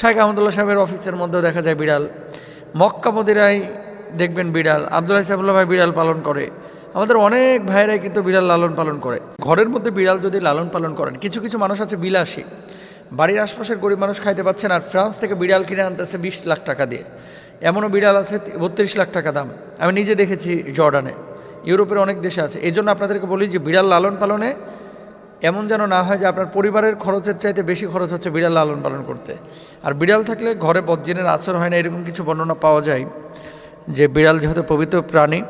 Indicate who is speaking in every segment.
Speaker 1: শাহেখ আহমদুল্লাহ সাহেবের অফিসের মধ্যেও দেখা যায় বিড়াল। মক্কা মদিরায় দেখবেন বিড়াল। আবদুল্লাহ সাহেবুল্লাহ ভাই বিড়াল পালন করে। আমাদের অনেক ভাইরাই কিন্তু বিড়াল লালন পালন করে। ঘরের মধ্যে বিড়াল যদি লালন পালন করেন, কিছু কিছু মানুষ আছে বিলাসী। বাড়ির আশপাশের গরিব মানুষ খাইতে পাচ্ছেন আর ফ্রান্স থেকে বিড়াল কিনে আনতেছে বিশ লাখ টাকা দিয়ে। এমনও বিড়াল আছে, বত্রিশ লাখ টাকা দাম। আমি নিজে দেখেছি জর্ডানে। ইউরোপের অনেক দেশে আছে। এই জন্য আপনাদেরকে বলি যে, বিড়াল লালন পালনে এমন যেন না হয় যে আপনার পরিবারের খরচের চাইতে বেশি খরচ হচ্ছে বিড়াল লালন পালন করতে। আর বিড়াল থাকলে ঘরে বজ্জিনের আচর হয় না, এরকম কিছু বর্ণনা পাওয়া যায় যে বিড়াল যেহেতু পবিত্র প্রাণী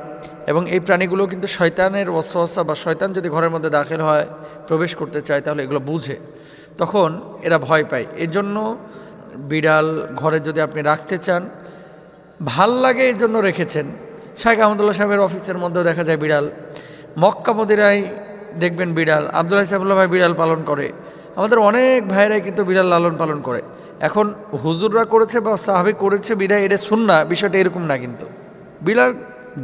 Speaker 1: এবং এই প্রাণীগুলো কিন্তু শয়তানের অস্বস্থা বা শয়তান যদি ঘরের মধ্যে দাখিল হয়, প্রবেশ করতে চায়, তাহলে এগুলো বুঝে। তখন এরা ভয় পায়। এই জন্য বিড়াল ঘরে যদি আপনি রাখতে চান, ভালো লাগে এই জন্য রেখেছেন। শাহেখ আহমদুল্লাহ সাহেবের অফিসের মধ্যেও দেখা যায় বিড়াল। মক্কা মদিরায় দেখবেন বিড়াল। আবদুল্লাহ সাহেবুল্লাহ ভাই বিড়াল পালন করে। আমাদের অনেক ভাইরাই কিন্তু বিড়াল লালন পালন করে। এখন হুজুররা করেছে বা সাহাবি করেছে বিদায় এটা শুননা বিষয়টা এরকম না কিন্তু। বিড়াল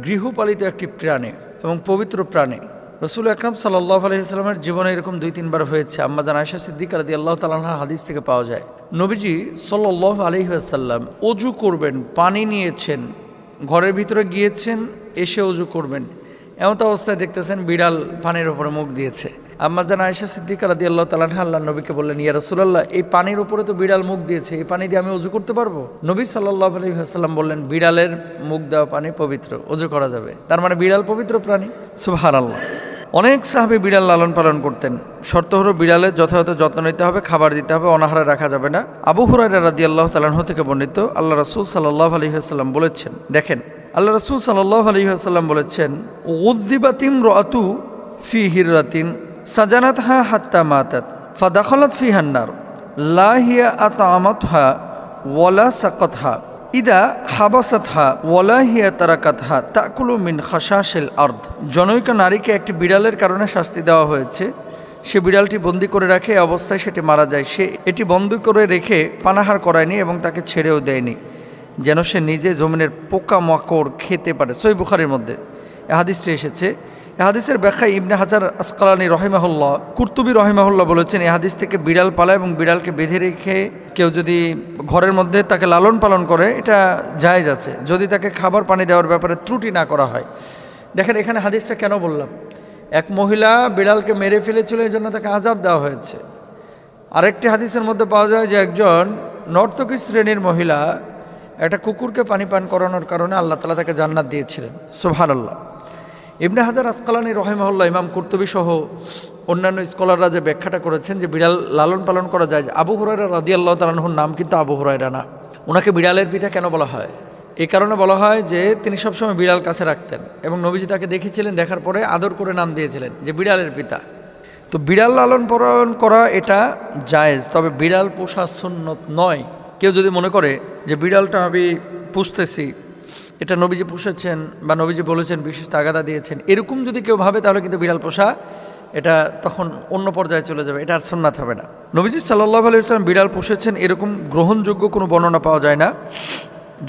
Speaker 1: গৃহপালিত একটি প্রাণী এবং পবিত্র প্রাণী। রসুল আকরাম সাল্লাহ আলহিহাস্লামের জীবনে এরকম দুই, তিনবার হয়েছে। আম্মা জান আয়সা সিদ্দিক রাদি আল্লাহ তালাহার হাদিস থেকে পাওয়া যায়। নবীজি সাল্লাহ আলহিহাসাল্লাম অজু করবেন, পানি নিয়েছেন, ঘরের ভিতরে গিয়েছেন, এসে অজু করবেন। এমন তো অবস্থায় দেখতেছেন বিড়াল পানির উপরে মুখ দিয়েছে। আম্মা জান আয়সা সিদ্দিক রাদি আল্লাহ তালাহ আল্লাহ নবীকে বললেন, ইয়া রসুল্লাহ এই পানির উপরে তো বিড়াল মুখ দিয়েছে, এই পানি দিয়ে আমি অজু করতে পারব? নবী সাল্লাহ আলহিহাসাল্লাম বললেন, বিড়ালের মুখ দেওয়া পানি পবিত্র অজু করা যাবে। তার মানে বিড়াল পবিত্র প্রাণী? সুহার আল্লাহ অনেক সাহাবি বিড়াল লালন পালন করতেন। শর্ত হলো বিড়ালের যথাযথ যত্ন নিতে হবে, খাবার দিতে হবে, অনাহারে রাখা যাবে না। আবু হুরাইরা রাদি আল্লাহ তালাহ থেকে বর্ণিত, আল্লাহ রসুল সাল্লাহ আলহিহাস্লাম বলেছেন, দেখেন আল্লাহ রসুল সাল্লাহ আলহিহাস্লাম বলেছেন উদ্দিবাতিম রাতু ফি হিরাতিন সাজানাত হা হাত্তা মাতাত, ফাদাখলাত ফি হান্নার লাহিয়া আতামাত হা ওয়ালা সাকত হা ইদা হাবাসাত হাবাসাতহা ওয়ালাহিয়া তারাকাতহা তাকুলু মিন খাসাশিল আর্ধ জনৈক নারীকে একটি বিড়ালের কারণে শাস্তি দেওয়া হয়েছে। সে বিড়ালটি বন্দি করে রাখে অবস্থায় সেটি মারা যায়। সে এটি বন্দি করে রেখে পানাহার করায়নি এবং তাকে ছেড়েও দেয়নি। যেন সে নিজে জমিনের পোকা মাকড় খেতে পারে। সই বুখারির মধ্যে এহাদিসটি এসেছে। এ হাদিসের ব্যাখ্যা ইবনে হাজার আসকালানি রহিমাহুল্লাহ, কুর্তুবি রহিমাহুল্লাহ বলেছেন, এ হাদিস থেকে বিড়াল পালা এবং বিড়ালকে বেঁধে রেখে কেউ যদি ঘরের মধ্যে তাকে লালন পালন করে, এটা জায়েজ আছে। যদি তাকে খাবার পানি দেওয়ার ব্যাপারে ত্রুটি না করা হয়। দেখেন, এখানে হাদিসটা কেন বললাম? এক মহিলা বিড়ালকে মেরে ফেলেছিল এই জন্য তাকে আজাব দেওয়া হয়েছে। আরেকটি হাদিসের মধ্যে পাওয়া যায় যে একজন নর্তকী শ্রেণির মহিলা একটা কুকুরকে পানি পান করানোর কারণে আল্লাহ তালা তাকে জান্নাত দিয়েছিলেন। সোহান আল্লাহ ইবনে হাজার আসকালানি রহেমহল্লা ইমাম কুর্তুবী সহ অন্যান্য স্কলাররা যে ব্যাখ্যাটা করেছেন যে বিড়াল লালন পালন করা যায় আবু হুরাইরা রাদি আল্লাহ তালাহুর নাম কিন্তু আবু হুরাইরা না। ওনাকে বিড়ালের পিতা কেন বলা হয়? এই কারণে বলা হয় যে তিনি সবসময় বিড়াল কাছে রাখতেন এবং নবীজি তাকে দেখেছিলেন, দেখার পরে আদর করে নাম দিয়েছিলেন যে বিড়ালের পিতা। তো বিড়াল লালন পালন করা এটা জায়েজ, তবে বিড়াল পোষা সুন্নত নয়। কেউ যদি মনে করে যে বিড়ালটা আমি পুষতেছি, এটা নবীজি পুষেছেন বা নবীজি বলেছেন, বিশেষ তাগাদা দিয়েছেন, এরকম যদি কেউ ভাবে, তাহলে কিন্তু বিড়াল পোষা, এটা তখন অন্য পর্যায়ে চলে যাবে, এটা আর সুন্নাত হবে না। নবীজি সাল্লাহ আলাইসলাম বিড়াল পুষেছেন, এরকম গ্রহণযোগ্য কোনো বর্ণনা পাওয়া যায় না।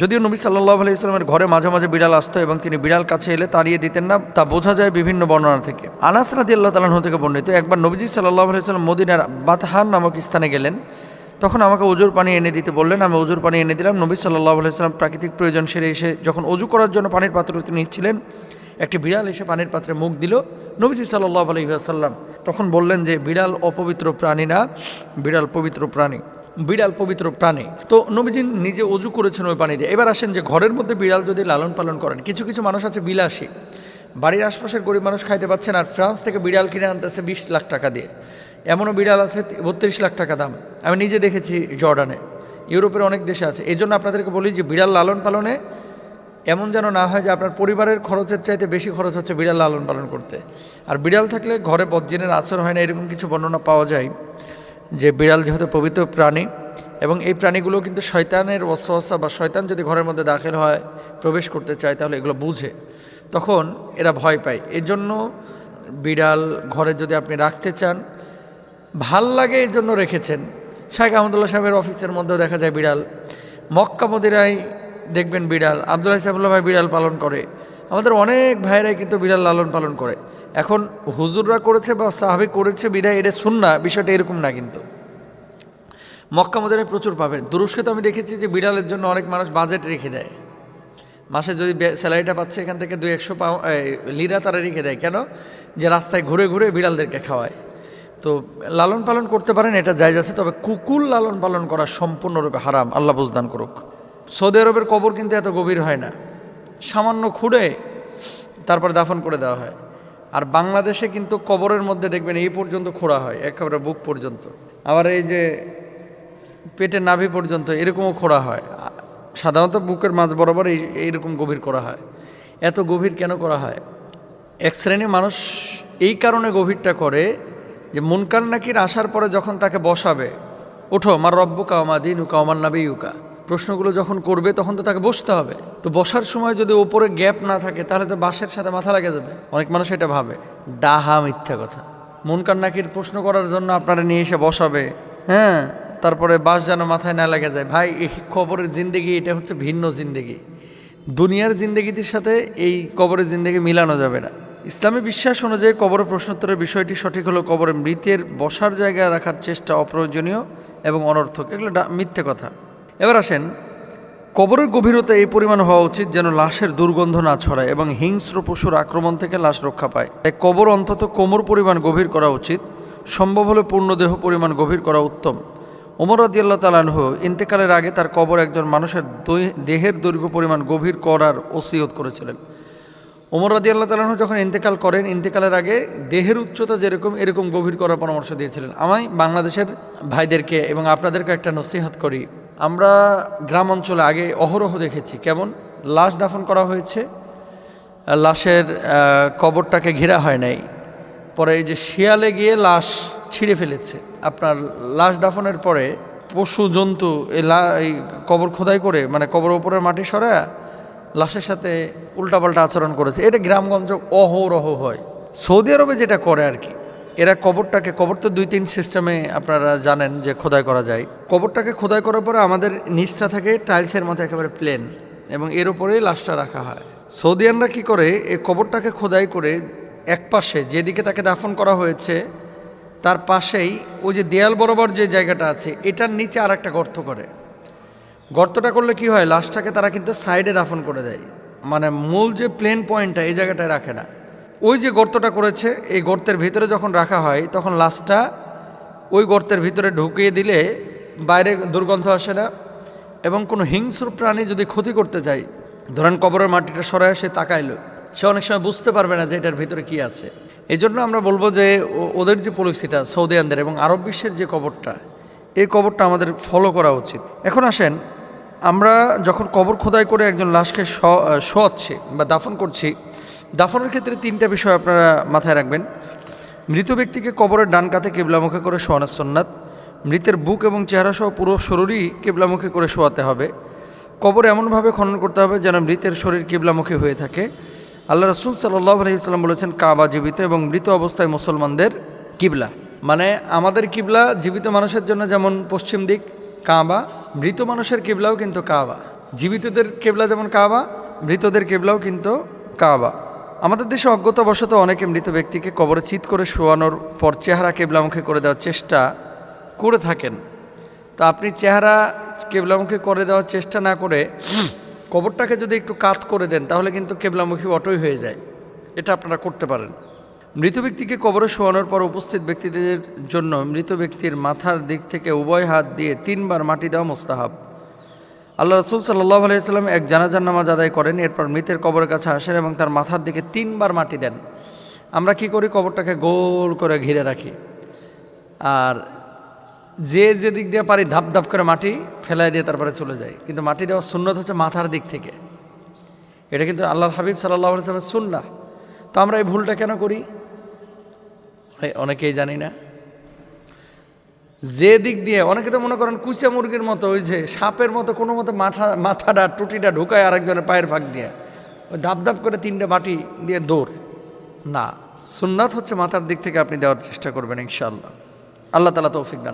Speaker 1: যদিও নবী সাল্লাহ আলি ইসলামের ঘরে মাঝে মাঝে বিড়াল আসতো এবং তিনি বিড়াল কাছে এলে তাড়িয়ে দিতেন না, তা বোঝা যায় বিভিন্ন বর্ণনা থেকে। আনাস রাদি আল্লাহ তালাহ থেকে বর্ণিত, একবার নবীজি সাল্লাহ আলি ইসলাম মদিনার বাতহান নামক স্থানে গেলেন। তখন আমাকে অজুর পানি এনে দিতে বললেন। আমি অজুর পানি এনে দিলাম। নবী সাল্লাহ আলাইসাল্লাম প্রাকৃতিক প্রয়োজন সেরে এসে যখন অজু করার জন্য পানির পাত্র তিনি নিচ্ছিলেন, একটি বিড়াল এসে পানির পাত্রে মুখ দিল। নবীজি সাল্লাহ আলহিহাসাল্লাম তখন বললেন যে, বিড়াল অপবিত্র প্রাণী না, বিড়াল পবিত্র প্রাণী, বিড়াল পবিত্র প্রাণী। তো নবীজি নিজে অজু করেছেন ওই পানি দিয়ে এবার আসেন যে, ঘরের মধ্যে বিড়াল যদি লালন পালন করেন, কিছু কিছু মানুষ আছে বিলাসী। বাড়ির আশপাশের গরিব মানুষ খাইতে পাচ্ছেন আর ফ্রান্স থেকে বিড়াল কিনে আনতেছে বিশ লাখ টাকা দিয়ে। এমনও বিড়াল আছে বত্রিশ লাখ টাকা দাম। আমি নিজে দেখেছি জর্ডানে। ইউরোপের অনেক দেশে আছে। এই জন্য আপনাদেরকে বলি যে বিড়াল লালন পালনে এমন যেন না হয় যে আপনার পরিবারের খরচের চাইতে বেশি খরচ হচ্ছে বিড়াল লালন পালন করতে। আর বিড়াল থাকলে ঘরে বজ্জিনের আচর হয় না, এরকম কিছু বর্ণনা পাওয়া যায় যে বিড়াল যেহেতু পবিত্র প্রাণী এবং এই প্রাণীগুলো কিন্তু শয়তানের অস্বস্থা বা শয়তান যদি ঘরের মধ্যে দাখিল হয়, প্রবেশ করতে চায়, তাহলে এগুলো বুঝে। তখন এরা ভয় পায়। এই জন্য বিড়াল ঘরে যদি আপনি রাখতে চান ভালো লাগে এই জন্য রেখেছেন। শাহেখ আহমদুল্লাহ সাহেবের অফিসের মধ্যেও দেখা যায় বিড়াল। মক্কা মদিরায় দেখবেন বিড়াল। আবদুল্লাহ সাহেবুল্লাহ ভাই বিড়াল পালন করে। আমাদের অনেক ভাইরাই কিন্তু বিড়াল লালন পালন করে। এখন হুজুররা করেছে বা সাহাবি করেছে বিদায় এটা শুননা বিষয়টা এরকম না কিন্তু। মক্কা মদিনায় প্রচুর পাবেন। তুরস্কে তো আমি দেখেছি যে বিড়ালের জন্য অনেক মানুষ বাজেট রেখে দেয়। মাসে যদি স্যালারিটা পাচ্ছে এখান থেকে দুই একশো এই, লিরা তারা রেখে দেয়। কেন? যে রাস্তায় ঘুরে ঘুরে বিড়ালদেরকে খাওয়ায়। তো লালন পালন করতে পারেন, এটা জায়জ আছে, তবে কুকুর লালন পালন করা সম্পূর্ণরূপে হারাম। আল্লাহ বুঝদান করুক। সৌদি আরবের কবর কিন্তু এত গভীর হয় না। সামান্য খুঁড়ে তারপর দাফন করে দেওয়া হয়। আর বাংলাদেশে কিন্তু কবরের মধ্যে দেখবেন এই পর্যন্ত খোঁড়া হয়, একেবারে বুক পর্যন্ত। আবার এই যে পেটের নাভি পর্যন্ত এরকমও খোঁড়া হয়। সাধারণত বুকের মাঝ বরাবর এই, এইরকম গভীর করা হয়। এত গভীর কেন করা হয়? এক শ্রেণির মানুষ এই কারণে গভীরটা করে যে মুনকার নাকির আসার পরে যখন তাকে বসাবে, ওঠো আমার রব্বু কামা দিন উকা আমার নাবি উকা প্রশ্নগুলো যখন করবে, তখন তো তাকে বসতে হবে। তো বসার সময় যদি ওপরে গ্যাপ না থাকে, তাহলে তো বাসের সাথে মাথা লেগে যাবে। অনেক মানুষ এটা ভাবে। ডাহা মিথ্যা কথা। মুনকার নাকির প্রশ্ন করার জন্য আপনারা নিয়ে এসে বসাবে। হ্যাঁ তারপরে বাস যেন মাথায় না লেগে যায়। ভাই, এই কবরের জিন্দেগি, এটা হচ্ছে ভিন্ন জিন্দেগি। দুনিয়ার জিন্দেগিটির সাথে এই কবরের জিন্দেগি মিলানো যাবে না। ইসলামী বিশ্বাস অনুযায়ী কবর প্রশ্নোত্তরের বিষয়টি সঠিক হলো কবরে মৃতের বসার জায়গায় রাখার চেষ্টা অপ্রয়োজনীয় এবং অনর্থক। এগুলো মিথ্যে কথা। এবার আসেন, কবরের গভীরতা এই পরিমাণ হওয়া উচিত যেন লাশের দুর্গন্ধ না ছড়ায় এবং হিংস্র পশুর আক্রমণ থেকে লাশ রক্ষা পায়। তাই কবর অন্তত কোমর পরিমাণ গভীর করা উচিত। সম্ভব হলে পূর্ণ দেহ পরিমাণ গভীর করা উত্তম। ওমর রাদিয়াল্লাহ তালানহ ইন্তেকালের আগে তার কবর একজন মানুষের দেহের দৈর্ঘ্য পরিমাণ গভীর করার ওসিয়ত করেছিলেন। ওমর রাদি আল্লাহ তালাহ যখন ইন্তেকাল করেন, ইন্তেকালের আগে দেহের উচ্চতা যেরকম, এরকম গভীর করার পরামর্শ দিয়েছিলেন। আমি বাংলাদেশের ভাইদেরকে এবং আপনাদেরকে একটা নসিহাত করি। আমরা গ্রাম অঞ্চলে আগে অহরহ দেখেছি। কেমন? লাশ দাফন করা হয়েছে। লাশের কবরটাকে ঘেরা হয় নাই। পরে এই যে শিয়ালে গিয়ে লাশ ছিঁড়ে ফেলেছে। আপনার লাশ দাফনের পরে পশু, জন্তু, এই কবর খোদাই করে মানে কবর ওপরের মাটি সরা লাশের সাথে উল্টাপাল্টা আচরণ করেছে। এটা গ্রামগঞ্জ অহরহ হয়। সৌদি আরবে যেটা করে আর কি, এরা কবরটাকে, কবর তো দুই তিন সিস্টেমে আপনারা জানেন যে খোদাই করা যায়। কবরটাকে খোদাই করার পরে আমাদের নিচটা থাকে টাইলসের মতো একেবারে প্লেন এবং এর উপরেই লাশটা রাখা হয়। সৌদিয়ানরা কি করে এই কবরটাকে খোদাই করে এক পাশে, যেদিকে তাকে দাফন করা হয়েছে, তার পাশেই ওই যে দেয়াল বরাবর যে জায়গাটা আছে, এটার নিচে আর একটা গর্ত করে। গর্তটা করলে কি হয়, লাশটাকে তারা কিন্তু সাইডে দাফন করে দেয়। মানে মূল যে প্লেন পয়েন্টটা এই জায়গাটায় রাখে না। ওই যে গর্তটা করেছে, এই গর্তের ভিতরে যখন রাখা হয়, তখন লাশটা ওই গর্তের ভিতরে ঢুকিয়ে দিলে বাইরে দুর্গন্ধ আসে না এবং কোনো হিংস্র প্রাণী যদি ক্ষতি করতে যায় ধরেন কবরের মাটিটা সরায় সে তাকাইলো, সে অনেক সময় বুঝতে পারবে না যে এটার ভিতরে কি আছে। এই জন্য আমরা বলব যে ওদের যে পলিসিটা সৌদিয়ানদের এবং আরব বিশ্বের যে কবরটা, এই কবরটা আমাদের ফলো করা উচিত। এখন আসেন আমরা যখন কবর খোদাই করে একজন লাশকে শোয়াচ্ছি বা দাফন করছি, দাফনের ক্ষেত্রে তিনটা বিষয় আপনারা মাথায় রাখবেন। মৃত ব্যক্তিকে কবরের ডান কাতে কেবলামুখে করে শোয়ানোর সন্ন্যাত মৃতের বুক এবং চেহারা সহ পুরো শরীরই কেবলামুখে করে শোয়াতে হবে। কবর এমনভাবে খনন করতে হবে যেন মৃতের শরীর কেবলামুখী হয়ে থাকে। আল্লাহ রসুল সাল্লাহ আলহিসাল্লাম বলেছেন, কাবা জীবিত এবং মৃত অবস্থায় মুসলমানদের কিবলা। মানে আমাদের কিবলা জীবিত মানুষের জন্য যেমন পশ্চিম দিক কাবা, মৃত মানুষের কেবলাও কিন্তু কাবা। জীবিতদের কেবলা যেমন কাবা, মৃতদের কেবলাও কিন্তু কাবা। আমাদের দেশে অজ্ঞতাবশত অনেকে মৃত ব্যক্তিকে কবরে চিৎ করে শোয়ানোর পর চেহারা কেবলামুখী করে দেওয়ার চেষ্টা করে থাকেন। তা আপনি চেহারা কেবলামুখী করে দেওয়ার চেষ্টা না করে কবরটাকে যদি একটু কাত করে দেন, তাহলে কিন্তু কেবলামুখী অটোই হয়ে যায়। এটা আপনারা করতে পারেন। মৃত ব্যক্তিকে কবরে শোয়ানোর পর উপস্থিত ব্যক্তিদের জন্য মৃত ব্যক্তির মাথার দিক থেকে উভয় হাত দিয়ে তিনবার মাটি দেওয়া মোস্তাহাব। আল্লাহ রসুল সাল্লাহ আলাইসাল্লাম এক জানাজার নামাজ আদায় করেন, এরপর মৃতের কবরের কাছে আসেন এবং তার মাথার দিকে তিনবার মাটি দেন। আমরা কি করি? কবরটাকে গোল করে ঘিরে রাখি। আর যে যে দিক দিয়ে পারি ধাপ ধাপ করে মাটি ফেলাই দিয়ে তারপরে চলে যায় কিন্তু মাটি দেওয়ার সুন্নত হচ্ছে মাথার দিক থেকে। এটা কিন্তু আল্লাহর হাবিব সাল্লাহ আলাইসলামের সুন্না তো আমরা এই ভুলটা কেন করি? অনেকেই জানি না। যে দিক দিয়ে অনেকে তো মনে করেন কুচা মুরগির মতো, ওই যে সাপের মতো কোনো মতো মাথা, মাথাটা, টুটিটা ঢুকায় আরেকজনের পায়ের ফাঁক দিয়ে, ওই ধাপ ধাপ করে তিনটে মাটি দিয়ে দৌড়। না, সুন্নাত হচ্ছে মাথার দিক থেকে আপনি দেওয়ার চেষ্টা করবেন ইনশাল্লাহ আল্লাহ তালা তৌফিক দান।